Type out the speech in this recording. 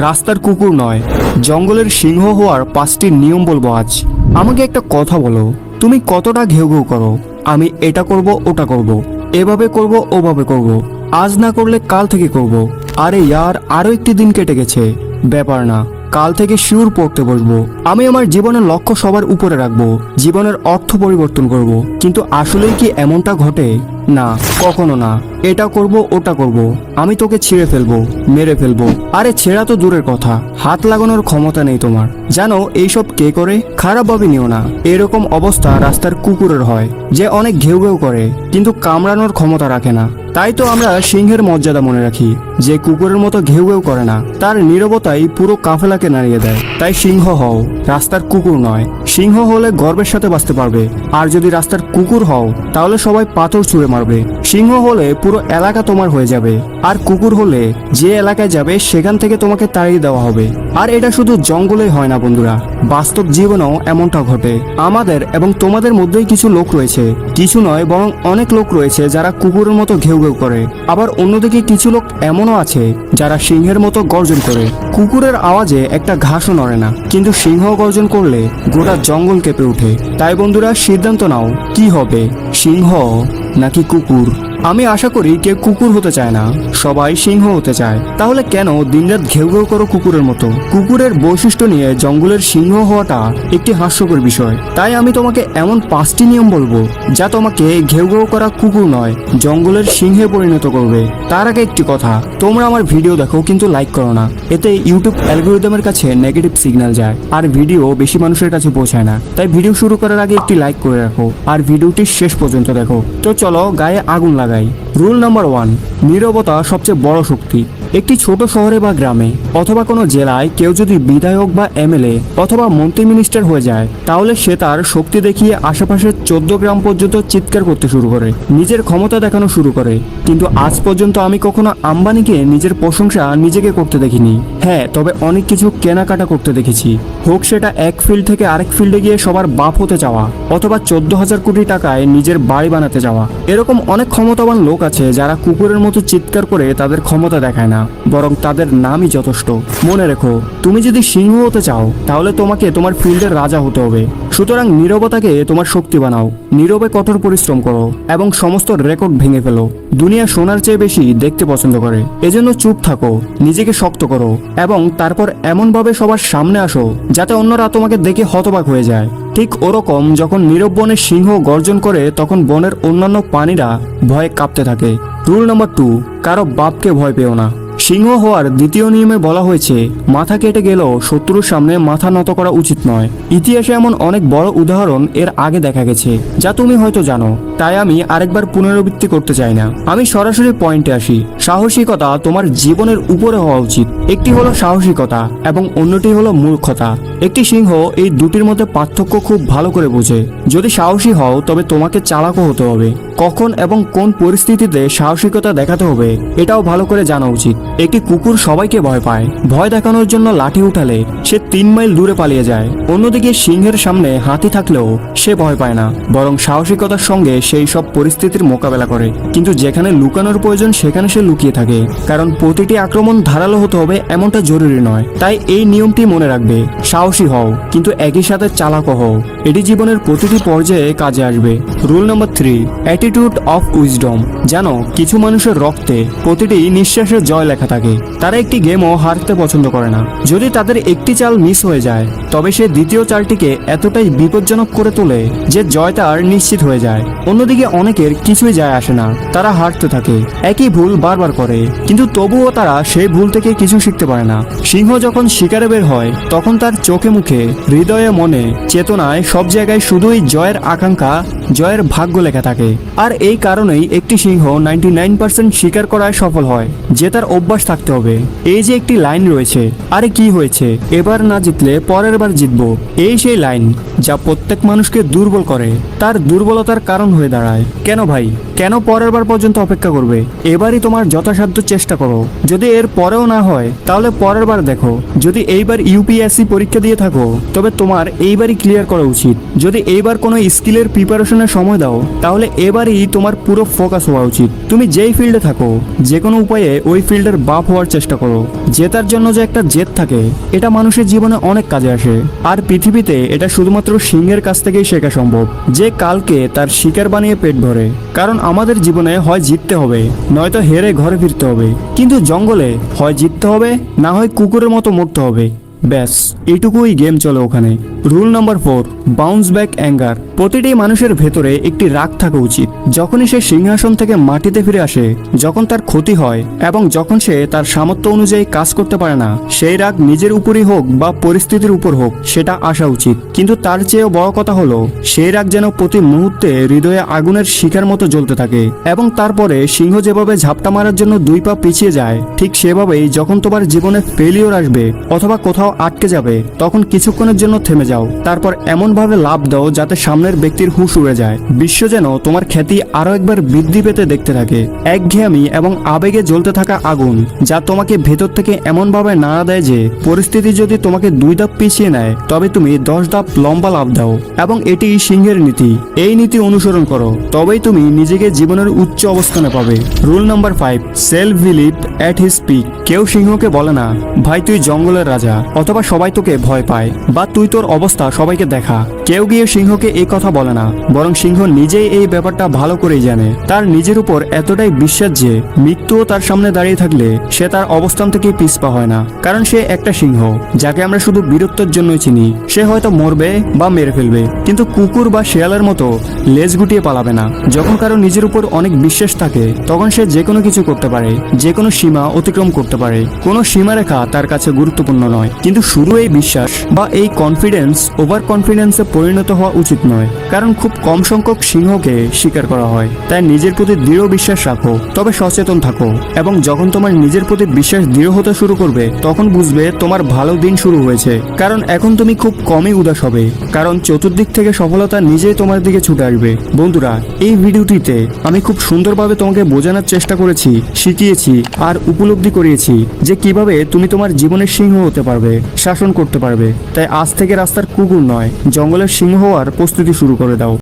রাস্তার কুকুর নয়, জঙ্গলের সিংহ হওয়ার পাঁচটি নিয়ম বলব আজ। আমাকে একটা কথা বলো, তুমি কতটা ঘেউ ঘেউ করো? আমি এটা করব, ওটা করব, এভাবে করব, ওভাবে করব, আজ না করলে কাল থেকে করব। আরে ইয়ার, আরও একটি দিন কেটে গেছে। ব্যাপার না, কাল থেকে শিউর পড়তে বসবো। আমি আমার জীবনের লক্ষ্য সবার উপরে রাখব, জীবনের অর্থ পরিবর্তন করব। কিন্তু আসলেই কি এমনটা ঘটে? না, কখনো না। এটা করব, ওটা করব। আমি তোকে ছিঁড়ে ফেলব, মেরে ফেলব। আরে, ছেঁড়া তো দূরের কথা। হাত লাগানোর ক্ষমতা নেই তোমার। জানো, এইসব কে করে? খারাপভাবে নিও না। এরকম অবস্থা রাস্তার কুকুরের হয়, যে অনেক ঘেউ ঘেউ করে, কিন্তু কামড়ানোর ক্ষমতা রাখে না। তাই তো আমরা সিংহের মর্যাদা মনে রাখি, যে কুকুরের মতো ঘেউ ঘেউ করে না। তার নীরবতাই পুরো কাফেলাকে নাড়িয়ে দেয়। তাই সিংহ হও, রাস্তার কুকুর নয়। সিংহ হলে গর্বের সাথে বাঁচতে পারবে। আর যদি রাস্তার কুকুর হও, তাহলে সবাই পাথর ছুঁড়ে মারবে। সিংহ হলে পুরো এলাকা তোমার হয়ে যাবে। আর কুকুর হলে যে এলাকায় যাবে সেখান থেকে তোমাকে তাড়িয়ে দেওয়া হবে। আর এটা শুধু জঙ্গলেই হয় না, বন্ধুরা। বাস্তব জীবনেও এমনটা ঘটে। আমাদের এবং তোমাদের মধ্যেই কিছু লোক রয়েছে। কিছু নয়, বরং অনেক লোক রয়েছে যারা কুকুরের মতো ঘেউ ঘেউ করে। আবার অন্যদিকে কিছু লোক এমনও আছে যারা সিংহের মতো গর্জন করে। কুকুরের আওয়াজে একটা ঘাসও নড়ে না। কিন্তু সিংহ গর্জন করলে গোটা জঙ্গল কেঁপে ওঠে। তাই, বন্ধুরা, সিদ্ধান্ত নাও, কি হবে? সিংহ নাকি কুকুর? আমি আশা করি কেউ কুকুর হতে চায় না। সবাই সিংহ হতে চায়। তাহলে কেন দিনরাত ঘেউ ঘেউ করো কুকুরের মতো? কুকুরের বৈশিষ্ট্য নিয়ে জঙ্গলের সিংহ হওয়াটা একটি হাস্যকর বিষয়। তাই আমি তোমাকে এমন পাঁচটি নিয়ম বলব, যা তোমাকে ঘেউ ঘেউ করা কুকুর নয়, জঙ্গলের সিংহে পরিণত করবে। তার আগে একটি কথা, তোমরা আমার ভিডিও দেখো কিন্তু লাইক করো না। এতে ইউটিউব অ্যালগোরিদমের কাছে নেগেটিভ সিগন্যাল যায়, আর ভিডিও বেশি মানুষের কাছে পৌঁছায় না। তাই ভিডিও শুরু করার আগে একটি লাইক করে রাখো, আর ভিডিওটি শেষ পর্যন্ত দেখো। তো চলো গায়ে আগুন লাগাই রুল নাম্বার ওয়ান নিরবতা সবচেয়ে বড় শক্তি। একটি ছোট শহরে বা গ্রামে অথবা কোনো জেলায় কেউ যদি বিধায়ক বা এমএলএ অথবা মন্ত্রী মিনিস্টার হয়ে যায়, তাহলে সে তার শক্তি দেখিয়ে আশেপাশের চোদ্দ গ্রাম পর্যন্ত চিৎকার করতে শুরু করে, নিজের ক্ষমতা দেখানো শুরু করে। কিন্তু আজ পর্যন্ত আমি কখনো আম্বানিকে নিজের প্রশংসা নিজেকে করতে দেখিনি। হ্যাঁ তবে অনেক কিছু কেনাকাটা করতে দেখেছি। হোক সেটা এক ফিল্ড থেকে আরেক ফিল্ডে গিয়ে সবার বাপ হতে যাওয়া অথবা চোদ্দ হাজার কোটি টাকায় নিজের বাড়ি বানাতে যাওয়া। এরকম অনেক ক্ষমতাবান লোক আছে যারা কুকুরের মতো চিৎকার করে তাদের ক্ষমতা দেখায় না। বরং তাদের নামই যথেষ্ট। মনে রেখো, তুমি যদি সিংহ হতে চাও, তাহলে তোমাকে তোমার ফিল্ডের রাজা হতে হবে। সুতরাং নীরবতাকে তোমার শক্তি বানাও। নীরবে কঠোর পরিশ্রম করো এবং সমস্ত রেকর্ড ভেঙে ফেলো। দুনিয়া সোনার চেয়ে বেশি দেখতে পছন্দ করে। এজন্য চুপ থাকো, নিজেকে শক্ত করো এবং তারপর এমনভাবে সবার সামনে আসো, যাতে অন্যরা তোমাকে দেখে হতবাক হয়ে যায়। ঠিক ওরকম যখন নীরব বনে সিংহ গর্জন করে, তখন বনের অন্যান্য প্রাণীরা ভয়ে কাঁপতে থাকে। রুল নম্বর টু, কারও বাপকে ভয় পেও না। সিংহ হওয়ার দ্বিতীয় নিয়মে বলা হয়েছে, মাথা কেটে গেলেও শত্রুর সামনে মাথা নত করা উচিত নয়। ইতিহাসে এমন অনেক বড় উদাহরণ এর আগে দেখা গেছে, যা তুমি হয়তো জানো। তাই আমি আরেকবার পুনরাবৃত্তি করতে চাই না। আমি সরাসরি পয়েন্টে আসি। সাহসিকতা তোমার জীবনের উপরে হওয়া উচিত। একটি হলো সাহসিকতা এবং অন্যটি হলো মূর্খতা। একটি সিংহ এই দুটির মধ্যে পার্থক্য খুব ভালো করে বোঝে। যদি সাহসী হও, তবে তোমাকে চালাকও হতে হবে। কখন এবং কোন পরিস্থিতিতে সাহসিকতা দেখাতে হবে, এটাও ভালো করে জানা উচিত। একটি কুকুর সবাইকে ভয় পায়। ভয় দেখানোর জন্য লাঠি উঠালে সে তিন মাইল দূরে পালিয়ে যায়। অন্যদিকে সিংহের সামনে হাতি থাকলেও সে ভয় পায় না। বরং সাহসিকতার সঙ্গে সেই সব পরিস্থিতির মোকাবেলা করে। কিন্তু যেখানে লুকানোর প্রয়োজন, সেখানে সে লুকিয়ে থাকে। কারণ প্রতিটি আক্রমণ ধারালো হতে হবে এমনটা জরুরি নয়। তাই এই নিয়মটি মনে রাখবে। সাহসী হও, কিন্তু একই সাথে চালাকও হও। এটি জীবনের প্রতিটি পর্যায়ে কাজে আসবে। Rule number three, attitude of wisdom জানো কিছু মানুষের রক্তে প্রতিটি নিঃশ্বাসের জয় লেখা থাকে। তারা একটি গেমও হারতে পছন্দ করে না। যদি তাদের একটি চাল মিস হয়ে যায়, তবে সে দ্বিতীয় চালটিকে এতটাই বিপজ্জনক করে তোলে যে জয় তার নিশ্চিত হয়ে যায়। অন্যদিকে অনেকের কিছুই যায় আসে না। তারা হারতে থাকে। একই ভুল বারবার করে। কিন্তু তবুও তারা সেই ভুল থেকে কিছু শিখতে পারে না। সিংহ যখন শিকারে বের হয়, তখন তার চোখে মুখে, হৃদয়ে মনে, চেতনায় সব জায়গায় শুধুই জয়ের আকাঙ্ক্ষা, জয়ের ভাগ্য লেখা থাকে। আর এই কারণেই একটি সিংহ নাইনটি নাইন পার্সেন্ট শিকার করায় সফল হয়, যে তার অভ্যাস থাকতে হবে। এই যে একটি লাইন রয়েছে, আরে কি হয়েছে? এবার না জিতলে পরের বার জিতবো। এই সেই লাইন যা প্রত্যেক মানুষকে দুর্বল করে। তার দুর্বলতার কারণ হয়ে দাঁড়ায়। কেন ভাই? কেন পরের বার পর্যন্ত অপেক্ষা করবে? এবারই তোমার যথাসাধ্য চেষ্টা করো। যদি এর পরেও না হয়, তাহলে পরের বার দেখো। যদি এইবার ইউপিএসসি পরীক্ষা দিয়ে থাকো, তবে তোমার এইবারই ক্লিয়ার করা উচিত। যদি এইবার কোনো স্কিলের প্রিপারেশনের সময় দাও, তাহলে এবারই তোমার পুরো ফোকাস হওয়া উচিত। তুমি যেই ফিল্ডে থাকো যে কোনো উপায়ে ওই ফিল্ডের বাপ হওয়ার চেষ্টা করো। জেতার জন্য যে একটা জেদ থাকে, এটা মানুষের জীবনে অনেক কাজে আসে। আর পৃথিবীতে এটা শুধুমাত্র সিংহের কাছ থেকেই শেখা সম্ভব, যে কালকে তার শিকার বানিয়ে পেট ভরে। কারণ আমাদের জীবনে হয় জিততে হবে, নয়তো হেরে ঘরে ফিরতে হবে। কিন্তু জঙ্গলে হয় জিততে হবে, না হয় কুকুরের মতো মরতে হবে। ব্যাস, এটুকুই গেম চলে ওখানে। Rule number four bounce back anger প্রতিটি মানুষের ভেতরে একটি রাগ থাকা উচিত। যখনই সে সিংহাসন থেকে মাটিতে ফিরে আসে, যখন তার ক্ষতি হয় এবং যখন সে তার সামর্থ্য অনুযায়ী কাজ করতে পারে না, সেই রাগ নিজের উপরই হোক বা পরিস্থিতির উপর হোক, সেটা আসা উচিত। কিন্তু তার চেয়েও বড় কথা হলো, সেই রাগ যেন প্রতি মুহূর্তে হৃদয়ে আগুনের শিখার মতো জ্বলতে থাকে এবং তারপরে সিংহ যেভাবে ঝাপটা মারার জন্য দুই পা পিছিয়ে যায়, ঠিক সেভাবেই যখন তোমার জীবনে ফেলিওর আসবে অথবা কোথাও আটকে যাবে। তখন কিছুক্ষণের জন্য থেমে যাও। তারপর এমন ভাবে লাভ দাও যাতে সামনের ব্যক্তির হুঁশ উড়ে যায়। বিশ্ব যেন তোমার খ্যাতি আরও একবার বৃদ্ধি পেতে দেখতে থাকে। একঘেয়ামি এবং আবেগে জ্বলতে থাকা আগুন, যা তোমাকে ভেতর থেকে এমন ভাবে নাড়া দেয় যে, পরিস্থিতি যদি তোমাকে দুই ধাপ পিছিয়ে নেয়, তবে তুমি দশ ধাপ লম্বা লাভ দাও। এবং এটি সিংহের নীতি। এই নীতি অনুসরণ করো। তবেই তুমি নিজেকে জীবনের উচ্চ অবস্থানে পাবে। Rule number five, self belief at his peak. কেউ সিংহকে বলে না, ভাই, তুই জঙ্গলের রাজা। অথবা সবাই তোকে ভয় পায়, বা তুই তোর অবস্থা সবাইকে দেখা। কেউ গিয়ে সিংহকে এই কথা বলে না, বরং সিংহ নিজেই এই ব্যাপারটা ভালো করেই জানে। তার নিজের উপর এতটাই বিশ্বাস যে, মৃত্যুও তার সামনে দাঁড়িয়ে থাকলে সে তার অবস্থান থেকে পিছপা হয় না। কারণ সে একটা সিংহ, যাকে আমরা শুধু বীরত্বের জন্যই চিনি। সে হয়তো মরবে বা মেরে ফেলবে, কিন্তু কুকুর বা শেয়ালের মতো লেজ গুটিয়ে পালাবে না। যখন কারও নিজের উপর অনেক বিশ্বাস থাকে, তখন সে যে কোনো কিছু করতে পারে যে কোনো সীমা অতিক্রম করতে পারে। কোনো সীমারেখা তার কাছে গুরুত্বপূর্ণ নয়। কিন্তু শুরু এই বিশ্বাস বা এই কনফিডেন্স ওভার কনফিডেন্সে পরিণত হওয়া উচিত নয়। কারণ খুব কম সংখ্যক সিংহকে স্বীকার করা হয়। তাই নিজের প্রতি দৃঢ় বিশ্বাস রাখো, তবে সচেতন থাকো এবং যখন তোমার নিজের প্রতি বিশ্বাস দৃঢ় হতে শুরু করবে, তখন বুঝবে তোমার ভালো দিন শুরু হয়েছে। কারণ এখন তুমি খুব কমই উদাস হবে। কারণ চতুর্দিক থেকে সফলতা নিজেই তোমার দিকে ছুটে আসবে। বন্ধুরা, এই ভিডিওটিতে আমি খুব সুন্দরভাবে তোমাকে বোঝানোর চেষ্টা করেছি, শিখিয়েছি আর উপলব্ধি করিয়েছি যে কীভাবে তুমি তোমার জীবনের সিংহ হতে পারবে। শাসন করতে পারবে। তাই আজ থেকে রাস্তার কুকুর নয়, জঙ্গলের সিংহ হওয়ার প্রস্তুতি শুরু করে দাও।